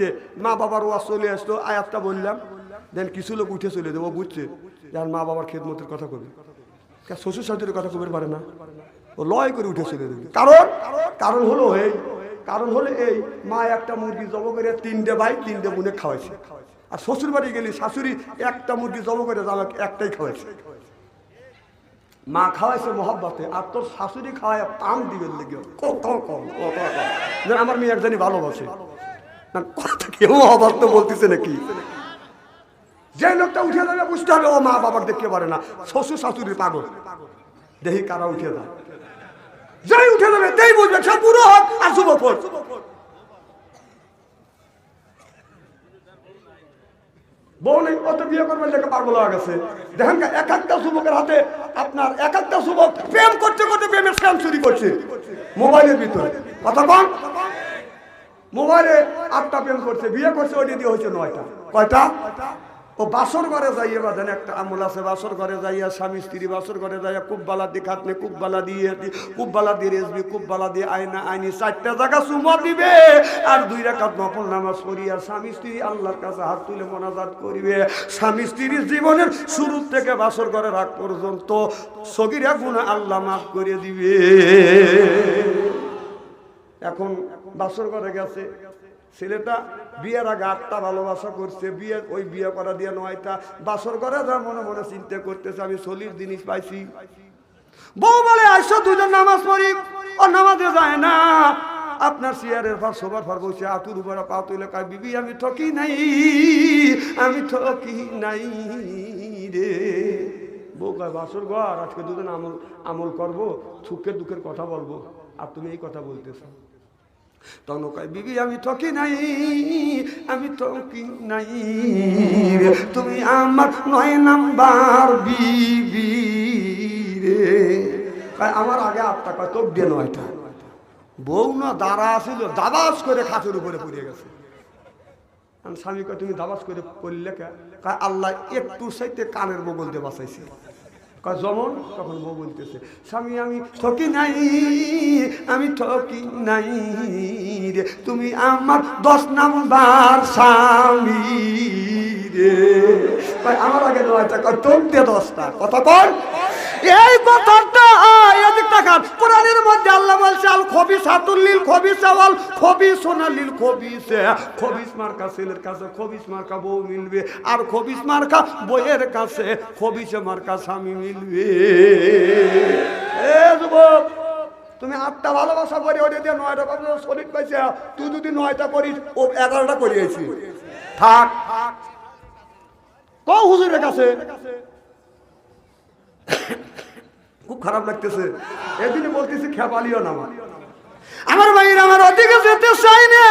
যে, মা বাবার ওয়াজ চলে আসতো আয়াতটা বললাম। দেন কিছু লোক উঠে চলে দেবো বুঝছে। যে মা বাবার খেদমতের কথা কবি। শ্বশুর শাশুড়ির কথা কবির পারে না। ও লয় করে উঠে চলে দেবে কারণ? কারণ হলো এই। কারণ হলো এই, মা একটা মুরগি জব করে তিনটে ভাই তিনটে বোনে খাওয়াইছে। আর শ্বশুর বাড়ি গেলি শাশুড়ি একটা মুরগি জব করে আমাকে একটাই খাওয়াইছে। মা খাওয়াইছে মহাব্বতে, আর তোর শাশুড়ি খাওয়ায় পাম দিবেন লেগে আমার মেয়ে একজনই ভালোবাসে। যে লোকটা উঠে বুঝতে হবে বিয়ে পাগল দেখেন এক একটা যুবকের হাতে আপনার এক একটা যুবক প্রেম করতে করতে প্রেমের চুরি করছে। মোবাইলের ভিতরে। কথা কন। মোবাইলে আটটা প্রেম করছে, বিয়ে করছে, ওইটা দিয়ে হয়েছে নয়টা। কয়টা? ও বাসর ঘরে যাইয়ে বাঁধেন একটা আমল আছে, বাসর ঘরে যাইয়া স্বামী স্ত্রী বাসর ঘরে যাইয়া কুব্বালা দিয়ে খাতনে কুব্বালা দিয়ে কুব্বালা দিয়ে রেসবি কুব্বালা দিয়ে আয়না আইনি চারটা জায়গা চুমা দিবে আর দুই রাকাত নফল নামাজ পড়িয়া স্বামী স্ত্রী আল্লাহর কাছে হাত তুলে মোনাজাত করিবে। স্বামী স্ত্রীর জীবনের শুরু থেকে বাসর ঘরে রাখ পর্যন্ত সগিরা গুণা আল্লাহ মাফ করে দিবে। এখন বাসর ঘরে গেছে। ছেলেটা বিয়ের আগে আটটা ভালোবাসা করছে বিয়ে ওই বিয়ে করা দিয়ে নয়টা বাসর ঘরে যা মনে মনে চিন্তা করতেছে, আমি সলির জিনিস পাইছি। বউ বলে আসো দুজন নামাজ পড়ি। ও নামাজে যায় না। আপনার চেয়ারের পর সবার পর বসে আতুর উপরে পা তুলে কয়, বিবি, আমি ঠকি নাই, আমি ঠকি নাই রে। বউ কয়, বাসর ঘর, আজকে দুজন আমল আমল করব, সুখের দুঃখের কথা বলব। আর তুমি এই কথা বলতেছো। তখন কয় বিবি, আমি ঠকি নাই, আমি ঠকি নাই তুমি আমার নয় নাম্বার বিবি রে। আমার আগে আটটা, কয়, তোর দিয়ে নয়টা। বউ না, দাঁড়া আসিল দাবাস করে খাঁচের উপরে পড়ে গেছে। স্বামী কয়, তুমি দাবাস করে পড়লে কে? আল্লাহ একটু সাইতে কানের বগল দিয়ে বাঁচাইছে। যেমন তখন বউ বলতেছে, স্বামী, আমি ঠকি নাই, আমি ঠকি নাই রে। তুমি আমার দশ নাম্বার স্বামী রে। আমার আগে নয়টা তোর দিয়ে দশটা। কথা কর এই কথাটা তাকান কোরআনের মধ্যে আল্লাহ বলছে, আল খবি সাতুল্লিল খবি সাওয়াল খবি সোনালিল খবিসে। খবিস মার্কা ছেলের কাছে, খবিস মার্কা বউ মিলবে। আর খবিস মার্কা বইয়ের কাছে, খবিসে মার্কা স্বামী মিলবে। এ যুবক, তুমি আটটা ভালোবাসা করি ওটা দিয়ে নয়টা কথা শরীর পাইছে। তুই যদি নয়টা করিস ও এগারোটা করিয়েছি থাক থাক। ক হুজুরের কাছে? খুব খারাপ লাগতেছে। এদিনে বলতেছি খেপালিও না আমার। ভাইয়ের আমার ওদিকে যেতে চাই না।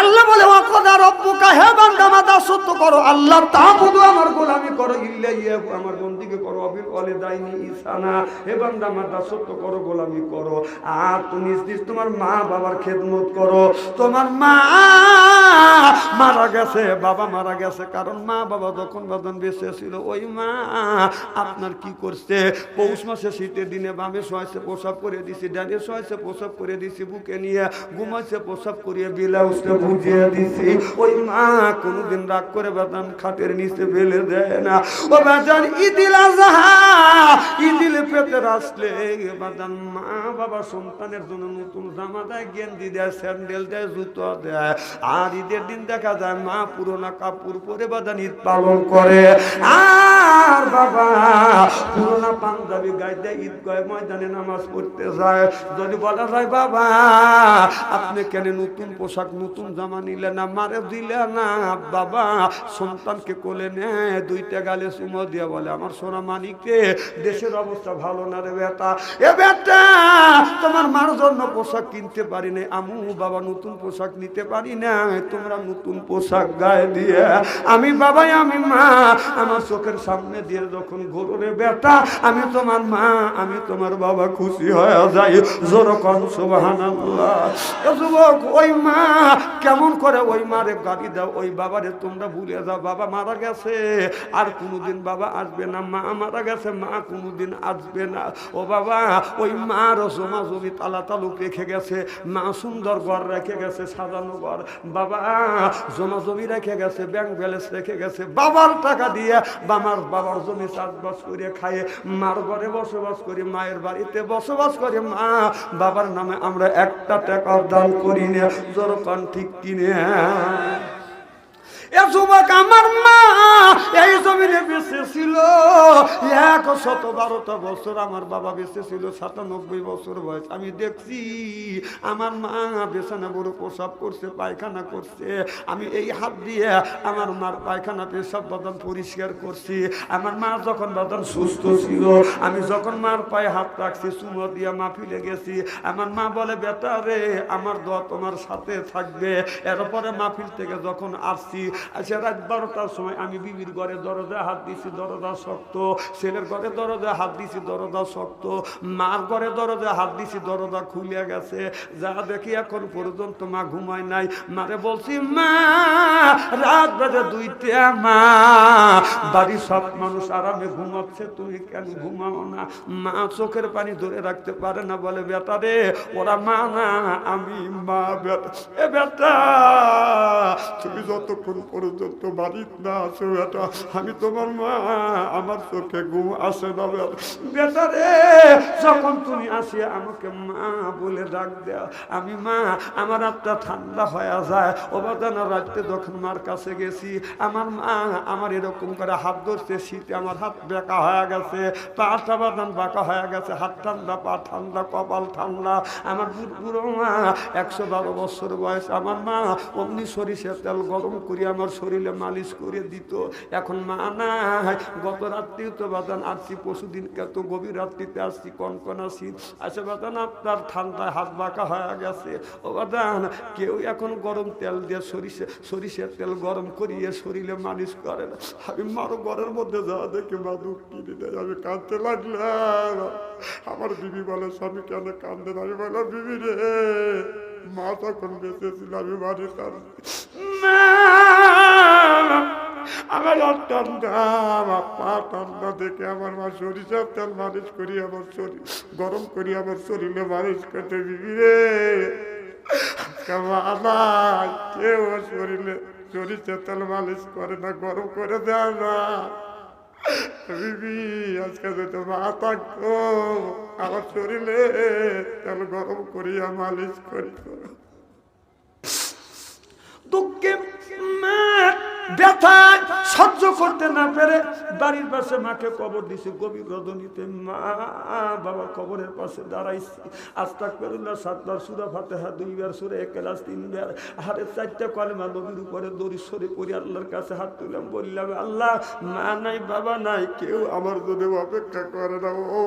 আল্লাহ বলে, ওয়াকদা রব্বুকা, হে বান্দা মাতা সত্য করো। আল্লাহ তা আমার গোলামি করো। ইল্লা ইয়া আমার বন্দিকে করো। অবিল কলে দাইনি ইসানা। হে বান্দা মাতা সত্য করো, গোলামি করো। আর তুমি নিজ তোমার মা বাবার খেদমত করো। তোমার মা মারা গেছে, বাবা মারা গেছে। কারণ মা বাবা যখন বাদন বেঁচে ছিল, ওই মা আপনার কি করছে? পৌষ মাসে শীতের দিনে বামে শোয়াইছে প্রসাব করে দিছি, ডানে শোয়াইছে প্রসাব করে দিছি, বুকে নিয়ে ঘুমাইছে প্রসাব করিয়ে বিলাউসটা বুঝিয়ে দিছি। ওই মা কোনোদিন রাগ করে বাদান খাটের নিচে ফেলে দেয় না। ও বাদান ইদিল ইদিল পেতে আসলে বাদান মা বাবা সন্তানের জন্য নতুন জামা দেয়, গেঞ্জি দেয়, স্যান্ডেল দেয়, জুতো দেয়। আর ঈদের দিন দেখা যায় মা পুরোনা কাপড় পরে বাদান ঈদ পালন করে। আর বাবা পুরোনা পাঞ্জাবি গায়ে দেয়, ঈদ গয়ে ময়দানে নামাজ পড়তে যায়। যদি বলা যায়, বাবা, আপনি কেন নতুন পোশাক, নতুন জামা নিলে না, মারে দিলে না, বাবা। সন্তানকে কোলে নেয়, দুইটা গালে বলে, আমার সোনা মানিককে দেশের অবস্থা ভালো না রে বেটা। এ বেটা, তোমার মার জন্য পোশাক কিনতে পারি না আমু, বাবা, নতুন পোশাক নিতে পারি না তোমরা নতুন পোশাক গায়ে দিয়ে, আমি বাবাই, আমি মা। আমার চোখের সামনে দিয়ে যখন গরুরে বেটা, আমি তোমার মা, আমি তোমার বাবা খুশি হয়ে যাই। জোর কন যুবক, ওই মা কেমন করে ওই মারে গাড়ি দাও, ওই বাবারে তোমরা ভুলে যাও। বাবা মারা গেছে, আর কোনোদিন বাবা আসবে না। মা মারা গেছে, মা কোনোদিন আসবে না। ও বাবা, ওই মার জমা জমি তালা তালুক রেখে গেছে, মা সুন্দর ঘর রেখে গেছে, সাজানো ঘর। বাবা, জমা জমি রেখে গেছে ব্যাংক ব্যালেন্স রেখে গেছে। বাবার টাকা দিয়ে বাবার বাবার জমি চাষবাস করে খায়। মার ঘরে বসবাস করি, মায়ের বাড়িতে বসবাস করে। মা, বাবার নামে আমরা একটা টাকা দান করি না। যেরকম ঠিক কিনে যুবক আমার মা, এই জমিনে বেঁচে ছিল। এক শত বছর আমার বাবা বেঁচে ছিল, সাতানব্বই বছর বয়স। আমি দেখছি আমার মা বেছানা বড় প্রসাব করছে, পায়খানা করছে। আমি এই হাত দিয়ে আমার মার পায়খানা পেশাব বাদাম পরিষ্কার করছি। আমার মা যখন বাদাম সুস্থ ছিল, আমি যখন মার পায়ে হাত রাখছি, চুমো দিয়ে মাফিলে গেছি। আমার মা বলে, বেটা রে, আমার দোয়া তোমার সাথে থাকবে। এরপরে মাহফিল থেকে যখন আসছি আচ্ছা রাত বারোটার সময় আমি বিবির ঘরে দরজা হাত দিছি, দরজা শক্ত। ছেলের ঘরে দরজা হাত দিছি, দরজা শক্ত। মার ঘরে দরজা হাত দিছি, দরজা খুলে গেছে। যা দেখি এখন পর্যন্ত মা ঘুমায় নাই। মারে বলছি, মা, রাত বাজে দুইটা, মা। বাড়ির সব মানুষ আরামে ঘুমাচ্ছে, তুমি কেন ঘুমাও না? মা চোখের পানি ধরে রাখতে পারে না, বলে, বেটা রে, ওরা মা না, আমি মা, বেটা। এ বেটা, তুমি যতক্ষণ পর্যন্ত বাড়ির না আছো বেটা। আমি তোমার মা, আমার চোখে ঘুম আসে না বেটা। রে, যখন তুমি আসি আমাকে মা বলে ডাক দেও আমি মা, আমার হাতটা ঠান্ডা হয়ে যায়। ও বাদানা রাত্রে যখন মার কাছে গেছি, আমার মা আমার এরকম করে হাত ধরছে, শীতে আমার হাত বেঁকা হয়ে গেছে পাটা বাদান বাঁকা হয়ে গেছে, হাত ঠান্ডা, পা ঠান্ডা, কপাল ঠান্ডা। আমার বুড়ো মা, একশো বারো বছর বয়স, আমার মা অমনি সরিষার তেল গরম করে আমার শরীরে মালিশ করে দিত। এখন মা নাই। গত রাত্রিও তো বাদান আসছি পশুদিন কত গভীর রাত্রিতে আসছি, কনকন আসি। আসে বাদান আপনার ঠান্ডায় হাত বাঁকা হয়ে গেছে। ও বাদান, কেউ এখন গরম তেল দিয়ে সরিষে, সরিষার তেল গরম করিয়ে শরীরে মালিশ করে না। আমি মারো ঘরের মধ্যে যাওয়া দেখি, মা দুঃখ কিনে দেয়। আমি কাঁদতে লাগলাম। আমার বিবি বলে, স্বামী, কেন কান্দে না?" আমি বললাম, বিবি রে, মা তখন বেঁচে ছিল, আমি বাড়ি ঠান্ডা আমার ঠান্ডা দেখে আমার মা সরিষার তেল মালিশ করি আমার শরীর, গরম করি আমার শরীরে মালিশ করতে বিবি রে। কেউ শরীরে সরিষার তেল মালিশ করে না, গরম করে দেয় না। বিবি, আজকে যদি মা থাকতো আমার শরীরে তেল গরম করিয়া মালিশ করি দুঃখে ব্যথা সহ্য করতে না পেরে বাড়ির পাশে মাকে কবর দিছি, গভীর রজনীতে মা, বাবা কবরের পাশে দাঁড়াইছি আস্তাক পেরুল্লাহ সাতবার সুরা ফাতেহা, দুইবার সুরে এক ক্লাস তিনবার হারে চারটা কলেমা নবীর উপরে দড়ি সরে পড়ি আল্লাহর কাছে হাত তুলাম বললাম, আল্লাহ, মা নাই, বাবা নাই, কেউ আমার জন্য অপেক্ষা করে না, ও।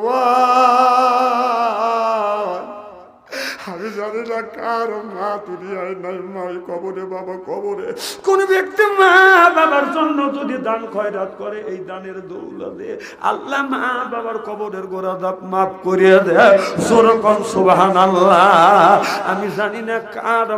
আমি জানি না কার মা, দুনিয়ায় নাই মা ওই কবরে বাবা, কবরে। কোন ব্যক্তি মা বাবার জন্য যদি দান খয়রাত করে, এই দানের দৌলতে আল্লাহ মা বাবার কবরের গোড়া দাপ মাফ করিয়ে দেয়। সুবাহান আল্লাহ আমি জানি না কার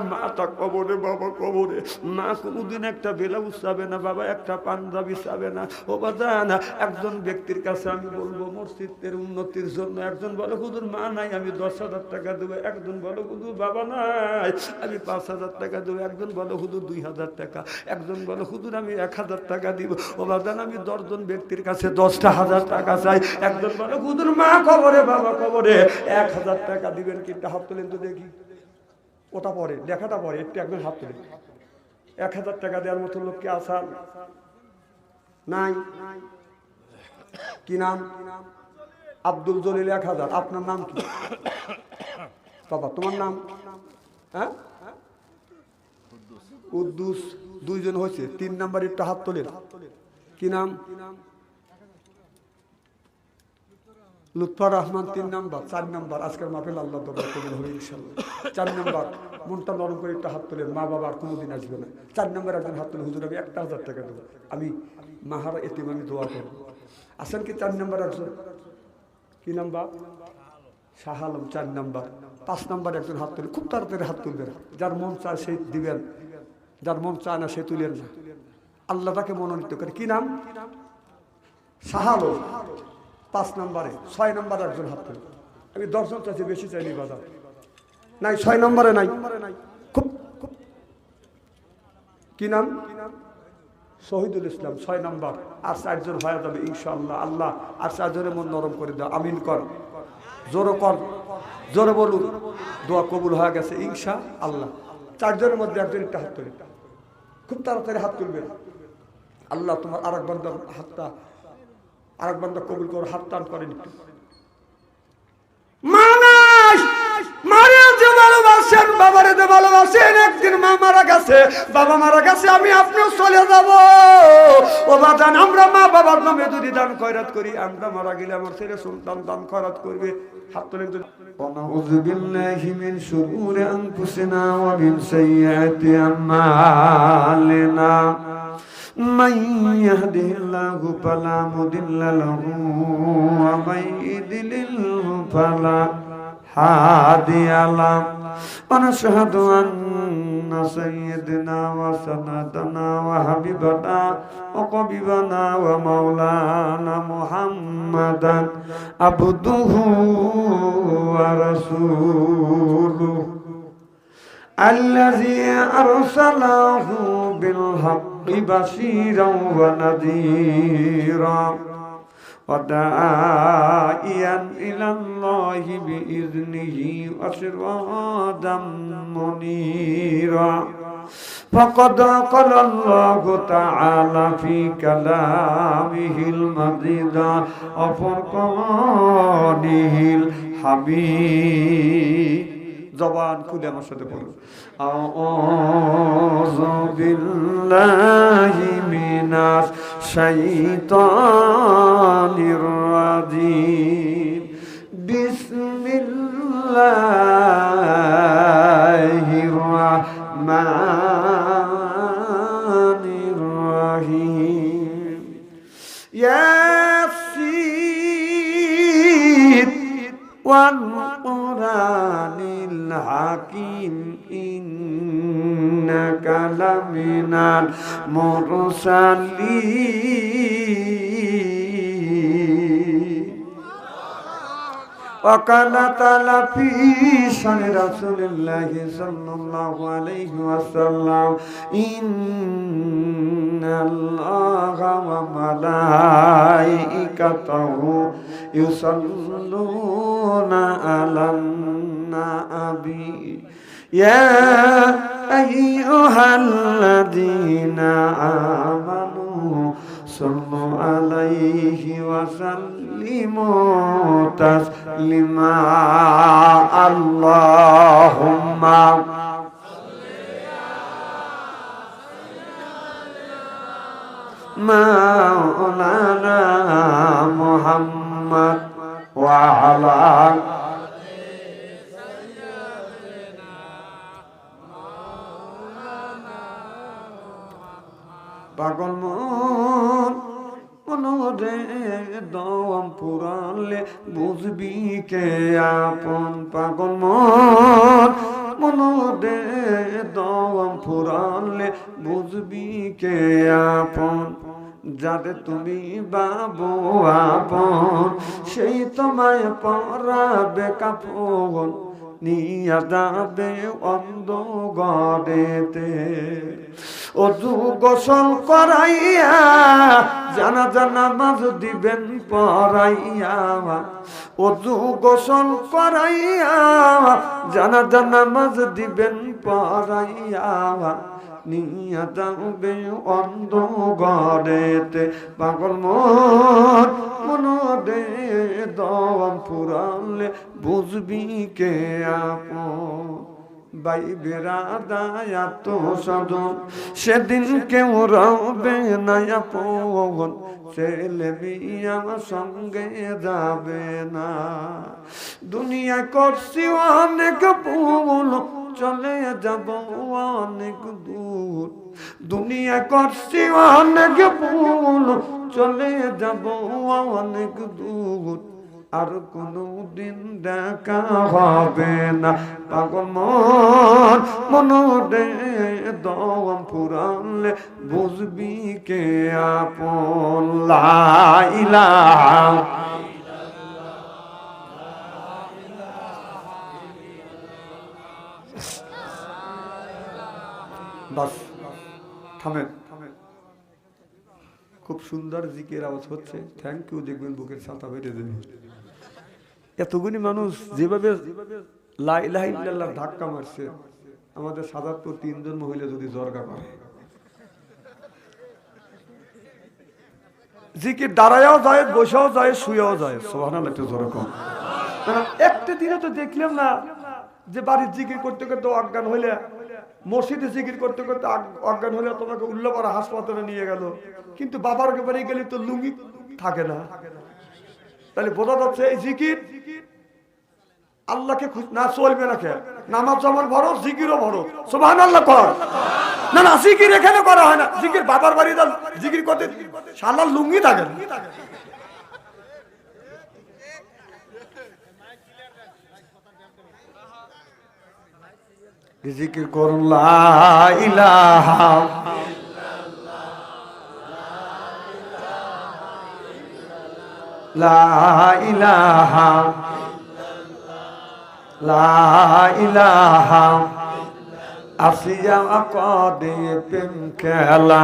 কবরে বাবা, কবরে। মা কোনোদিন একটা বেলাউজ চাবে না, বাবা একটা পাঞ্জাবি চাবে না। ও বাদানা একজন ব্যক্তির কাছে আমি বলব, মসজিদের উন্নতির জন্য একজন বলে, হুজুর, মা নাই, আমি দশ হাজার টাকা দেবো। একজন বলো হুজুর বাবা নাই। আমি পাঁচ হাজার টাকা দেবো, একজন বলো হুজুর দুই হাজার টাকা, একজন বলো হুজুর আমি এক হাজার টাকা দিব। ও বাদান আমি দশজন ব্যক্তির কাছে দশটা হাজার টাকা চাই। একজন বলো হুদুর মা খবরে বাবা খবরে এক হাজার টাকা দিবেন কি? একটা হাত তোলেন তো দেখি। ওটা পরে, লেখাটা পরে, একটু একজন হাত তোলেন। এক হাজার টাকা দেওয়ার মতো লোককে আসার নাই। কি নাম? আব্দুল জলিল এক হাজার। আপনার নাম কি? বাবা, তোমার নাম? হ্যাঁ? উদ্দুস দুইজন হয়েছে, তিন নাম্বার একটা হাত তোলেন। কি নাম? লুৎফা রহমান, তিন নাম্বার, চার নাম্বার। আজকের মাহফিল আল্লাহ কবুল হবে ইনশাল্লাহ চার নাম্বার, মনটা নরম করে একটা হাত তোলেন। মা বাবা আর কোনোদিন আসবে না। চার নাম্বার একজন হাত তোলে হুজুর, আমি একটা হাজার টাকা দেবো। আমি মাহার এতিম, আমি দোয়া করব। আসেন কি চার নাম্বার একজন? কি নাম্বার? শাহ আলম চার নাম্বার। পাঁচ নাম্বার একজন হাত তুলে, খুব তাড়াতাড়ি হাত তুলবেন যার মন চায় সেই দিবেন। যার মন চায় না সে তুলেন না। আল্লাহ তাকে মনোনীত করে। কি নাম? শাহ আলম পাঁচ নম্বরে, ছয় নম্বরে একজন হাত তুলে। আমি দর্শন চাইছি, বেশি চাইনি বাজার। নাই, ছয় নম্বরে নাই। খুব। কি নাম? শহীদুল ইসলাম, ছয় নম্বর। আর চারজন হয়ে যাবে, ইনশাআল্লাহ। আল্লাহ আর চারজনের মন নরম করে দাও। আমিন কর। জোরে কর জোরে বলুন। দোয়া কবুল হয়ে গেছে ইনশা আল্লাহ চারজনের মধ্যে একজন একটা হাত তুলে খুব তাড়াতাড়ি হাত তুলবে। আল্লাহ তোমার আরেক বান্দার হাতটা, আরেক বান্দা কবুল করে, হাত টান করেন একটু। মানুষ মারে যে ভালোবাসেন, বাবারে যে ভালোবাসেন, একদিন গেছে বাবা মারা গেছে আমি আপনিও চলে যাব ও বাদান আমরা মা বাবার নামে যদি দান খয়রাত করি আমরা মারা গেলে আমার ছেলে সন্তান দান খয়রাত করবে হাত তোলেন তো ونعوذ بالله من شرور أنفسنا ومن سيئات أعمالنا من يهده الله فلا مضل له ومن يضلل فلا هادي له ونشهد أن سيدنا وسندنا وحبيبنا وقبيبنا ومولانا محمدا عبده ورسوله الذي أرسله بالحق بشيرا ونذيرا وداعيا إلى الله بإذنه وسرادا منيرا فقد قال الله تعالى في كلامه المجيد وفرقانه الحميد জবান খুলে আমার সাথে বলুন أعوذ بالله من الشيطان الرجيم بسم الله الرحمن الرحيم ياسين হাকিম ইন্নাকা লামিনাল মুরসালিন। وقال تعالى في شان رسول الله صلى الله عليه وسلم إن الله وملائكته يصلون على النبي يا أيها الذين آمنوا صلوا عليه وسلموا تسليما اللهم مولانا محمد وعلى পাগল মন দম পুরালে বুঝবি কে আপন পাগল মন। মনোরে দম পুরালে বুঝবি কে আপন। যাদের তুমি বাবু আপন, সেই তোমায় পরাবে কাপড় নিয়া যাবে অন্ধ ও দু গোসল করাইয়া, জানা জানা মাঝ দিবেন পড়াইয়া দু গোসল করাইয়া, জানা জানা মাঝ দিবেন পড়াইয়া। নিয়া যাবে অন্ধ গড়েতে পাগল মন মন দে দম পুরালে বুঝবি কে আপন? ভাই বেড়াদায়া তো সদন সেদিন কেউ রবে না আপন। ছেলে বিয়া সঙ্গে যাবে না। দুনিয়া করছি অনেক ভুল চলে যাব অনেক দূর। দুনিয়া করছি অনেক ভুল, চলে যাব অনেক দূর। আর কোনো দিন দেখা হবে না। পাগল মন, মনোরে দম পুরানলে বুঝবি কে আপন? লাইলা বাস, থামেন। খুব সুন্দর জিকের আওয়াজ হচ্ছে। থ্যাংক ইউ দেখবেন বুকের ছাতা বেড়ে দেবে। এতগুলি মানুষ যেভাবে লাইলাহ ধাক্কা মারছে, আমাদের সাধারণত তিনজন মহিলা যদি জর্গা করে। জিকির দাঁড়ায়ও যায়, বসেও যায়, শুয়েও যায়। সোহানা একটু জোরে কম। একটা দিনে তো দেখলাম না যে বাড়ির জিকির করতে করতে অজ্ঞান হইলে মসজিদে জিকির করতে করতে অজ্ঞান হলে তোমাকে উল্লাপাড়া হাসপাতালে নিয়ে গেল। কিন্তু বাবার বাড়ি গেলে তো লুঙ্গি থাকে না। তাহলে বোঝা যাচ্ছে এই জিকির আল্লাহকে না, চলবে না নামাজ যেমন ভরো জিকিরও ভরো সুবহান আল্লাহ কর। না না, জিকির এখানে করা হয় না। জিকির বাবার বাড়ি জিকির করতে লুঙ্গি থাকে না। জিকির করুন লাহা ইলাহা লা ইলাহা লা ইলাহা আসিয়া কদে প্রেম খেলা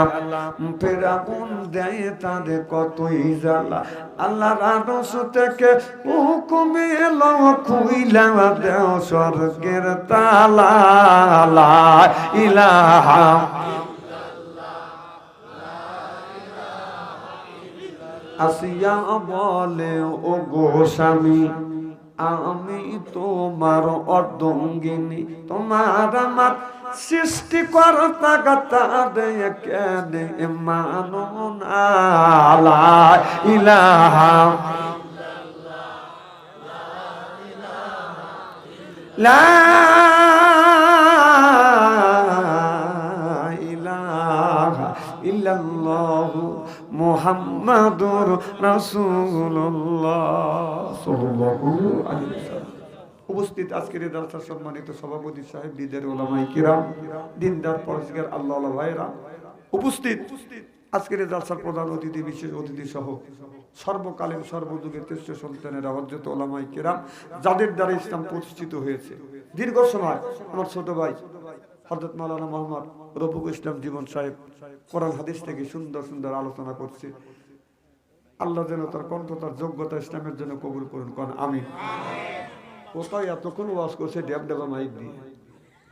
ফেরাউন দেয় তাদের কতই জ্বালা। আল্লাহ রানস থেকে হুকুম এলো, খুইলা দেও স্বর্গের তালা। ইলাহা আসিয়া বলে ও গো স্বামী আমি তোমার অর্ধঙ্গিনী তোমার আমার সৃষ্টি করতা গাতারে কেনে মানো না ইলাহা লা মুহাম্মাদুর রাসূলুল্লাহ। উপস্থিত আজকের এই জলসার সম্মানিত সভাপতি সাহেব দিদের ওলামাই কিরাম দিনদার পরস্কার আল্লাহ ভাইরা উপস্থিত আজকের এই জলসার প্রধান অতিথি বিশেষ অতিথি সহ সর্বকালীন সর্বযুগের শ্রেষ্ঠ সন্তানের হজরত ওলামাই কিরাম যাদের দ্বারা ইসলাম প্রতিষ্ঠিত হয়েছে। দীর্ঘ সময় আমার ছোট ভাই হজরত মাওলানা মোহাম্মদ রফুক ইসলাম জীবন সাহেব কোরআন হাদিস থেকে সুন্দর সুন্দর আলোচনা করছে। আল্লাহ যেন তার কণ্ঠ, তার যোগ্যতা ইসলামের জন্য কবুল করুন। কারণ আমি কোথায় এতক্ষণ ওয়াজ করছে? ড্যাব, ড্যাবা, মাইক দিয়ে।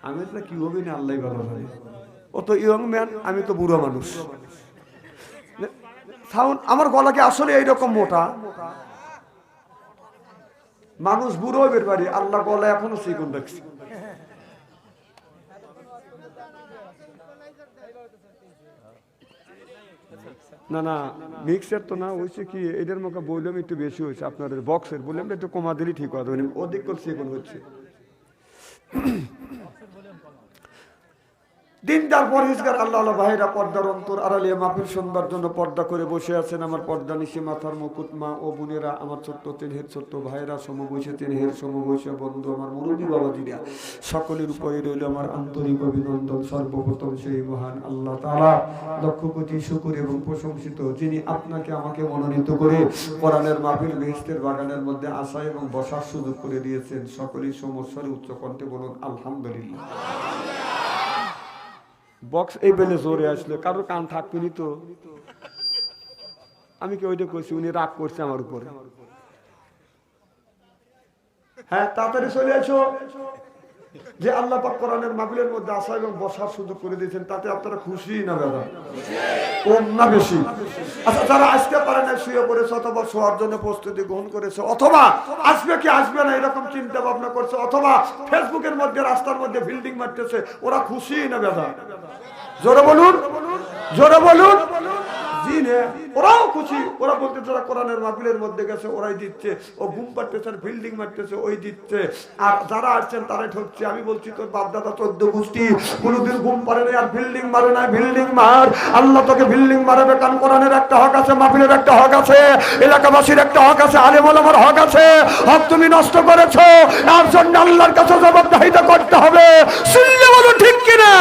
আমি তো কি হবে না আল্লাহ ভালো হয় ও তো ইয়ং ম্যান আমি তো বুড়ো মানুষ। সাউন্ড, আমার গলাকে আসলে এইরকম মোটা? মানুষ বুড়ো হবে পারি আল্লাহ গলা এখনও চিকন রাখছি। না না মিক্সের তো না হয়েছে কি এদের মুখে বললাম একটু বেশি হয়েছে, আপনাদের বক্সের বললাম একটু কমা দিলেই ঠিক হবে অধিক করছে এখন হচ্ছে। দিনদার পরহেজগার আল্লাহ আল্লাহ ভাইরা পর্দার অন্তর আড়ালিয়া মাহফিল শুনবার জন্য পর্দা করে বসে আছেন আমার পর্দা নিশি মাথার মুকুট, মা ও বোনেরা, আমার ছোট্ট তিনহের ছোট্ট ভাইরা, সমবয়সে তিনহের সমবয়সে বন্ধু, আমার মুরব্বী বাবাজিরা, সকলের উপরে রইল আমার আন্তরিক অভিনন্দন। সর্বপ্রথম সেই মহান আল্লাহ তাআলা লক্ষ কোটি শুকুর এবং প্রশংসিত, যিনি আপনাকে আমাকে মনোনীত করে কোরআনের মাহফিল বেহেস্তের বাগানের মধ্যে আসা এবং বসার সুযোগ করে দিয়েছেন। সকলেই সমস্যার উচ্চ কণ্ঠে বলুন, আলহামদুলিল্লাহ। বক্স এই বেলে জোরে আসলো, কারও কান থাকবেনি তো। আমি কি ওইটা করছি উনি রাগ করছে আমার উপরে। হ্যাঁ তাড়াতাড়ি চলে আসো। যে আল্লাহ পাক কোরআনের মাহফিলের মধ্যে আসা এবং বসার সুযোগ করে দিয়েছেন, তাতে আপনারা খুশি না দাদা? না বেশি? আচ্ছা যারা আসতে পারে না শুয়ে পড়েছে অথবা শোয়ার জন্য প্রস্তুতি গ্রহণ করেছে, অথবা আসবে কি আসবে না, এরকম চিন্তা ভাবনা করছে, অথবা ফেসবুকের মধ্যে, রাস্তার মধ্যে বিল্ডিং মারতেছে, ওরা খুশি না দাদা? জোরে বলুন জোরে বলুন। নে। ওরাও খুশি। ওরা বলতে, যারা কোরআনের মাহফিলের মধ্যে গেছে, ওরাই দিচ্ছে। ও ঘুম পাড়তেছে, বিল্ডিং মারতেছে, ওই দিচ্ছে। আর যারা আসছেন, তারাই ঠকছে। আমি বলছি, তোর বাপ দাদা চোদ্দ গোষ্ঠী, কোনোদিন ঘুম পারে নাই আর বিল্ডিং মারে নাই। বিল্ডিং মার। আল্লাহ তোকে বিল্ডিং মারাবে। কারণ কোরআনের একটা হক আছে, মাহফিলের একটা হক আছে, এলাকাবাসীর একটা হক আছে আলেম ওলামার হক আছে। হক তুমি নষ্ট করেছ। আর জন্য আল্লাহর কাছে জবাবদাহিতা করতে হবে। শুনলে বলো ঠিক কিনা?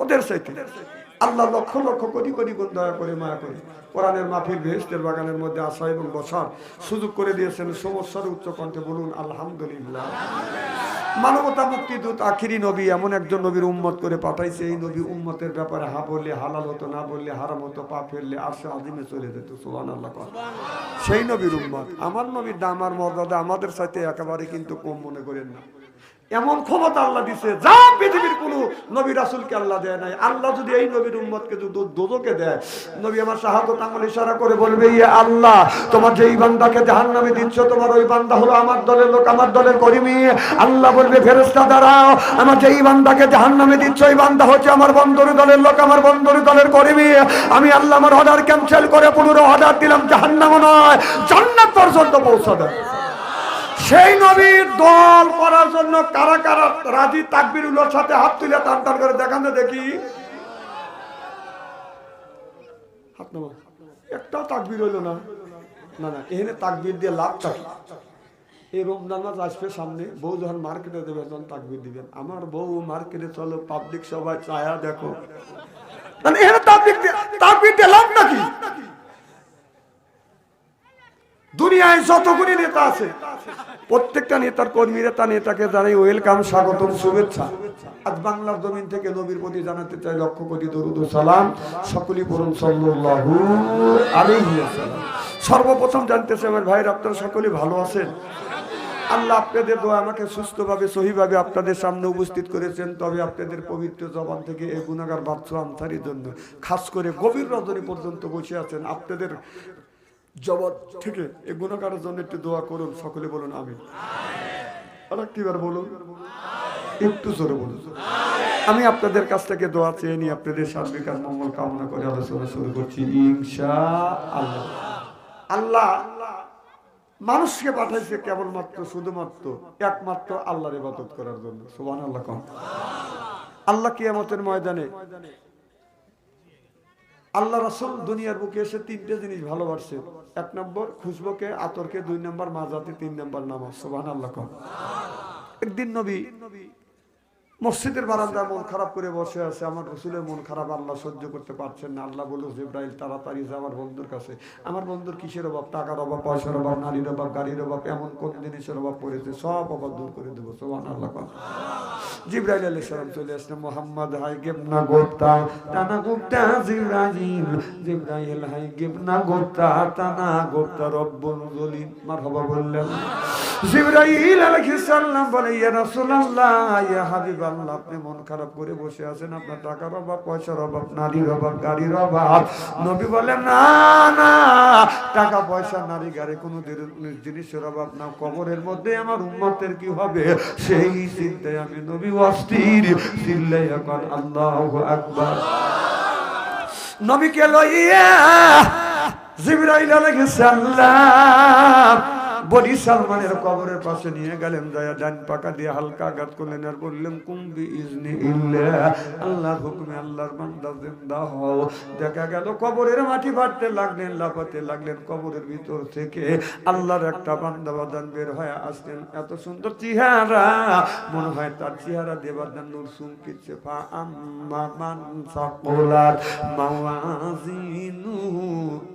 ওদের সাথে আল্লাহ লক্ষ লক্ষ কোটি কোটি গুণ দয়া করে মায়া করে কোরআনের মাফির ভেস্তের বাগানের মধ্যে আসা এবং বসার সুযোগ করে দিয়েছেন। সমস্যার উচ্চ কণ্ঠে বলুন, আলহামদুলিল্লাহ। মানবতা মুক্তিদূত আখিরি নবী, এমন একজন নবীর উম্মত করে পাঠাইছে। এই নবী উম্মতের ব্যাপারে হা বললে হালাল হতো, না বললে হারাম হতো, পা ফেললে আসে আজিমে চলে যেত। সোহান আল্লাহ। সেই নবীর উম্মত। আমার নবীর দাম আর মর্যাদা আমাদের সাথে একেবারে কিন্তু কম মনে করেন না। এমন ক্ষমতা আল্লাহ দিছে, যা পৃথিবীর কোন নবী রাসুলকে আল্লাহ দেয় নাই। আল্লাহ যদি এই নবীর উম্মতকে যদি দোজকে দেয়, নবী আমার শাহাদত আঙুল ইশারা করে বলবে ইয়ে আল্লাহ, তোমার যেই বান্দাকে জাহান্নামে দিচ্ছ, তোমার ওই বান্দা হলো আমার দলের লোক, আমার দলের করিমি। আল্লাহ বলবে, ফেরেশতা, দাঁড়াও, আমার যেই বান্দাকে জাহান্নামে দিচ্ছ, ওই বান্দা হচ্ছে আমার বন্ধুর দলের লোক, আমার বন্ধুর দলের করিমি। আমি আল্লাহ আমার অর্ডার ক্যান্সেল করে পুনর অর্ডার দিলাম জাহান্নাম নয়, জান্নাত পর্যন্ত পৌঁছাবে। সেই নবীর দল করার জন্য কারা কারা রাজি তাকবিরুল্লাহর সাথে হাত তুলে টান টান করে দেখান দেখি। হাত নামা একটাও তাকবির হইল না। না না, এখানে তাকবির দিয়ে লাভ থাকি এই রমজান আসবে সামনে, বউ যখন মার্কেটে দেবে, তখন তাকবির দিবেন। আমার বউ মার্কেটে চলো পাবলিক সবাই চায়া দেখো। মানে এখানে তাকবির দিয়ে তাকবির দিয়ে লাভ নাকি? দুনিয়ায় যতগুলি নেতা আছে, প্রত্যেকটা নেতার কর্মীরা তার নেতাকে জানাই, ওয়েলকাম, স্বাগতম, শুভেচ্ছা। আজ বাংলার জমিন থেকে নবীর প্রতি জানাতে চাই লক্ষ কোটি দরুদ সালাম। সকলই পড়ুন সাল্লাল্লাহু আলাইহি সর্বপ্রথম আমার ভাইয়ের, আপনারা সকলেই ভালো আছেন? আল্লাহ আপনাদের দোয়া আমাকে সুস্থভাবে, সহিভাবে আপনাদের সামনে উপস্থিত করেছেন। তবে আপনাদের পবিত্র জবান থেকে এই গুণাগার বাচ্চা আনসারির জন্য, খাস করে গভীর রজনী পর্যন্ত বসে আছেন। আপনাদের জবাব থেকে এই গুণাগারের জন্য একটু দোয়া করুন। সকলে বলুন আমি আর একটিবার বলুন, একটু জোরে বলুন। আমি আপনাদের কাছ থেকে দোয়া চেয়ে নিয়ে আপনাদের সার্বিক মঙ্গল কামনা করে আলোচনা শুরু করছি। ইনশা আল্লাহ আল্লাহ মানুষকে পাঠাইছে কেবলমাত্র, শুধুমাত্র, একমাত্র আল্লাহর ইবাদত করার জন্য। সুবান আল্লাহ কম। আল্লাহ কিয়ামতের ময়দানে আল্লাহ রাসুল দুনিয়ার বুকে এসে তিনটে জিনিস ভালোবাসছে। এক নম্বর, খুশবুকে, আতরকে, দুই নম্বর মাজাতে তিন নম্বর নামাজ। সুবান আল্লাহ একদিন নবী মসজিদের বারান্দায় মন খারাপ করে বসে আছে। আমার রসুলের মন খারাপ, আল্লাহ সহ্য করতে পারছেন না। আল্লাহ বলল, জিব্রাইল, তাড়াতাড়ি যা, আমার বন্ধুর কাছে। আমার বন্ধুর কিসের অভাব? টাকার অভাব, পয়সার অভাব, নারীর অভাব, গাড়ির অভাব, এমন কোন জিনিসের অভাব পড়েছে? সব অভাব দূর করে দেবো। সোহান আল্লাহ জিব্রাইল আলাইহিস সালাম চলে আসলে মোহাম্মদ, হাই গেবনা গোপ্তা টানা গোপ্তা জিব্রাইল জিব্রাইল, হাই গেবনা গোপ্তা টানা গোপ্তা রব্বুল জলিল। মারহাবা বললেন, জিব্রাইল আলাইহিস সালাম বলে, ইয়া রাসূলুল্লাহ, ইয়া হাবিবাল্লাহ, আপনি মন খারাপ করে বসে আছেন, আপনার টাকার অভাব, পয়সার অভাব, নারীর অভাব, গাড়ির অভাব। নবী বলেন না না, টাকা, পয়সা, নারী, গাড়ি, কোনো জিনিসের অভাব না। কবরের মধ্যে আমার উম্মতের কি হবে? সেই চিন্তায় আমি নবী অস্থির। চিল্লাই এখন আল্লাহু আকবার। নবীকে লইয়া জিবরাইল আলাইহিস সালাম বনি সালমানের কবরের পাশে নিয়ে গেলেন, দয়া ডান পাকা দিয়ে হালকা আঘাত করলেন আর বললেন কুম্বি ইজনি আল্লাহর হুকুমে আল্লাহর বান্দা জিন্দা হও। দেখা গেল, কবরের মাটি ফাটতে লাগলেন, লাফাতে লাগলেন, কবরের ভিতর থেকে আল্লাহর একটা বান্দা বাদান বের হয়ে আসলেন। এত সুন্দর চেহারা, মনে হয় তার চেহারা দেবাদান নূর সুমকিচ্ছে ফা আম্মা মান সাকুলাত মাওয়াজিনুহু।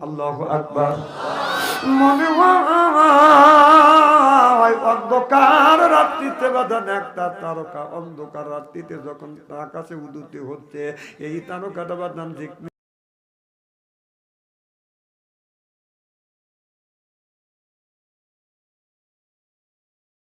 আল্লাহু আকবার। মনে হয় অন্ধকার রাত্রিতে বাঁধান একটা তারকা অন্ধকার রাত্রিতে যখন আকাশে উদুতি হচ্ছে এই তারকাটা বাঁধান